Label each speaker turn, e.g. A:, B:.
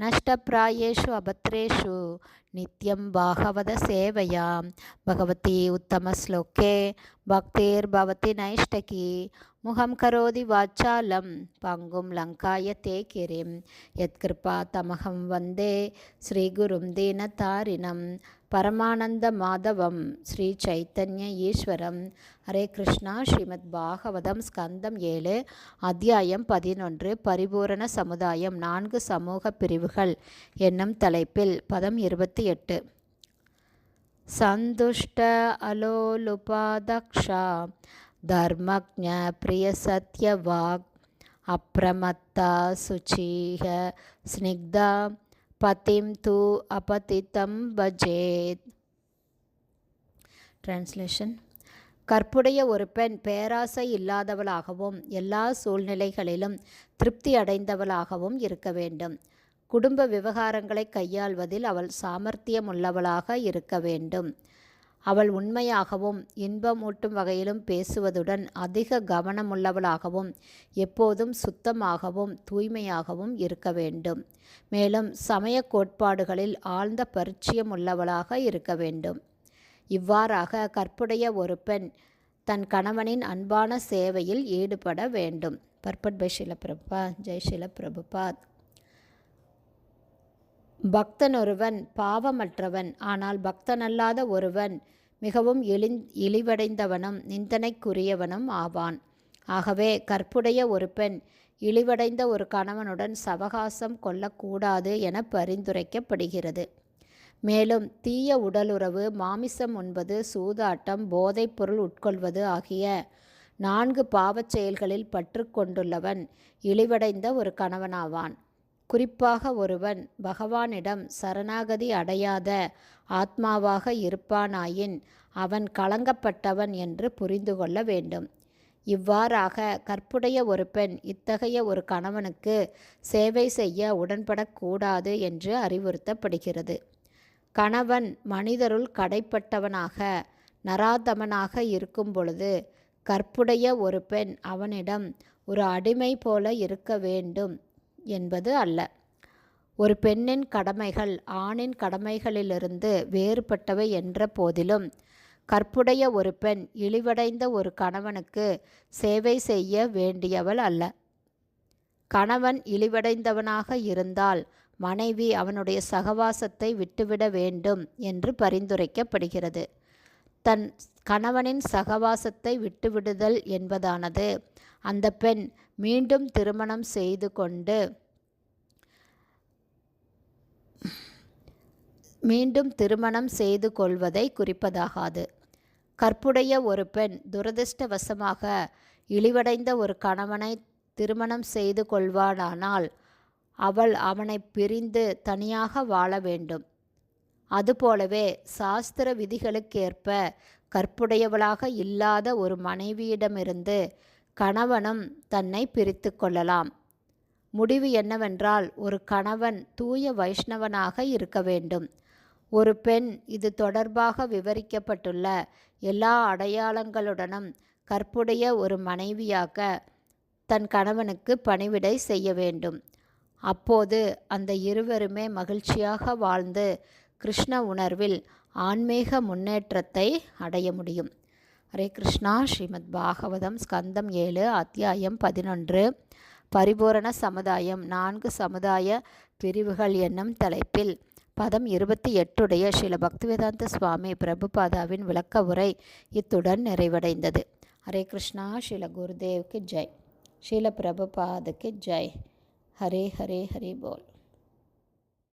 A: நஷ்டப்பிராயேஷு அபத்ரேஷு நித்யம் பாகவத சேவையாம் பகவதி உத்தமஸ்லோக்கே பக்தேர் பவதி நைஷ்டகி முகம் கரோதி வாச்சாலம் பங்கும் லங்காய தே கிரிம் யத்கிருபா தமகம் வந்தே ஸ்ரீகுரும் தீனதாரிணம் பரமானந்த மாதவம் ஸ்ரீ சைத்தன்ய ஈஸ்வரம் ஹரே கிருஷ்ணா. ஸ்ரீமத் பாகவதம் ஸ்கந்தம் ஏழு அத்தியாயம் பதினொன்று பரிபூரண சமுதாயம் நான்கு சமூக பிரிவுகள் என்னும் தலைப்பில் பதம் இருபத்தி எட்டு சந்துஷ்ட அலோலுபாதக்ஷா தர்மஜ பிரியசத்யவாக் அப்ரமத்தா சுச்சீக ஸ்னிக்தா பதிம் தூ அபதித்தம் பஜேத் டிரான்ஸ்லேஷன் கற்புடைய ஒரு பெண் பேராசை இல்லாதவளாகவும் எல்லா சூழ்நிலைகளிலும் திருப்தி அடைந்தவளாகவும் இருக்க வேண்டும். குடும்ப விவகாரங்களை கையாள்வதில் அவள் சாமர்த்தியம் உள்ளவளாக இருக்க வேண்டும். அவள் உண்மையாகவும் இன்பமூட்டும் வகையிலும் பேசுவதுடன் அதிக கவனமுள்ளவளாகவும் எப்போதும் சுத்தமாகவும் தூய்மையாகவும் இருக்க வேண்டும். மேலும் சமய கோட்பாடுகளில் ஆழ்ந்த பரிச்சயம் உள்ளவளாக இருக்க வேண்டும். இவ்வாறாக கற்புடைய ஒரு பெண் தன் கணவனின் அன்பான சேவையில் ஈடுபட வேண்டும். பர்பட் பை ஷிலபிரபா ஜெய் ஷிலபிரபுபாத் பக்தனொருவன் பாவமற்றவன் ஆனால் பக்தனல்லாத ஒருவன் மிகவும் எளிந் இழிவடைந்தவனும் நிந்தனைக்குரியவனும் ஆவான். ஆகவே கற்புடைய ஒரு பெண் இழிவடைந்த ஒரு கணவனுடன் சவகாசம் கொள்ளக்கூடாது என பரிந்துரைக்கப்படுகிறது. மேலும் தீய உடலுறவு மாமிசம் உண்பது சூதாட்டம் போதைப்பொருள் உட்கொள்வது ஆகிய நான்கு பாவச் செயல்களில் பற்று கொண்டுள்ளவன் இழிவடைந்த ஒரு கணவனாவான். குறிப்பாக ஒருவன் பகவானிடம் சரணாகதி அடையாத ஆத்மாவாக இருப்பானாயின் அவன் கலங்கப்பட்டவன் என்று புரிந்து கொள்ள வேண்டும். இவ்வாறாக கற்புடைய ஒரு பெண் இத்தகைய ஒரு கணவனுக்கு சேவை செய்ய உடன்படக்கூடாது என்று அறிவுறுத்தப்படுகிறது. கணவன் மனிதருள் கடைப்பட்டவனாக நராதமனாக இருக்கும் பொழுது கற்புடைய ஒரு பெண் அவனிடம் ஒரு அடிமை போல இருக்க வேண்டும். என்பது அல்ல. ஒரு பெண்ணின் கடமைகள் ஆணின் கடமைகளிலிருந்து வேறுபட்டவை என்ற போதிலும் கற்புடைய ஒரு பெண் இழிவடைந்த ஒரு கணவனுக்கு சேவை செய்ய வேண்டியவள் அல்ல. கணவன் இழிவடைந்தவனாக இருந்தால் மனைவி அவனுடைய சகவாசத்தை விட்டுவிட வேண்டும் என்று பரிந்துரைக்கப்படுகிறது. தன் கணவனின் சகவாசத்தை விட்டுவிடுதல் என்பதானது அந்த பெண் மீண்டும் திருமணம் செய்து கொண்டு மீண்டும் திருமணம் செய்து கொள்வதை குறிப்பதாகாது. கற்புடைய ஒரு பெண் துரதிருஷ்டவசமாக இழிவடைந்த ஒரு கணவனை திருமணம் செய்து கொள்வானானால் அவள் அவனை பிரிந்து தனியாக வாழ வேண்டும். அதுபோலவே சாஸ்திர விதிகளுக்கேற்ப கற்புடையவளாக இல்லாத ஒரு மனைவியிடமிருந்து கணவனும் தன்னை பிரித்து கொள்ளலாம். முடிவு என்னவென்றால் ஒரு கணவன் தூய வைஷ்ணவனாக இருக்க வேண்டும். ஒரு பெண் இது தொடர்பாக விவரிக்கப்பட்டுள்ள எல்லா அடையாளங்களுடனும் கற்புடைய ஒரு மனைவியாக தன் கணவனுக்கு பணிவிடை செய்ய வேண்டும். அப்போது அந்த இருவருமே மகிழ்ச்சியாக வாழ்ந்து கிருஷ்ண உணர்வில் ஆன்மீக முன்னேற்றத்தை அடைய முடியும். ஹரே கிருஷ்ணா. ஸ்ரீமத் பாகவதம் ஸ்கந்தம் ஏழு அத்தியாயம் பதினொன்று. பரிபூரண சமுதாயம் நான்கு சமுதாய பிரிவுகள் என்னும் தலைப்பில் பதம் இருபத்தி எட்டுடைய ஸ்ரீல பக்திவேதாந்த சுவாமி பிரபுபாதாவின் விளக்க உரை இத்துடன் நிறைவடைந்தது. ஹரே கிருஷ்ணா ஸ்ரீல குருதேவ்க்கு ஜெய். ஸ்ரீல பிரபுபாதுக்கு ஜெய். ஹரே ஹரே ஹரி போல்.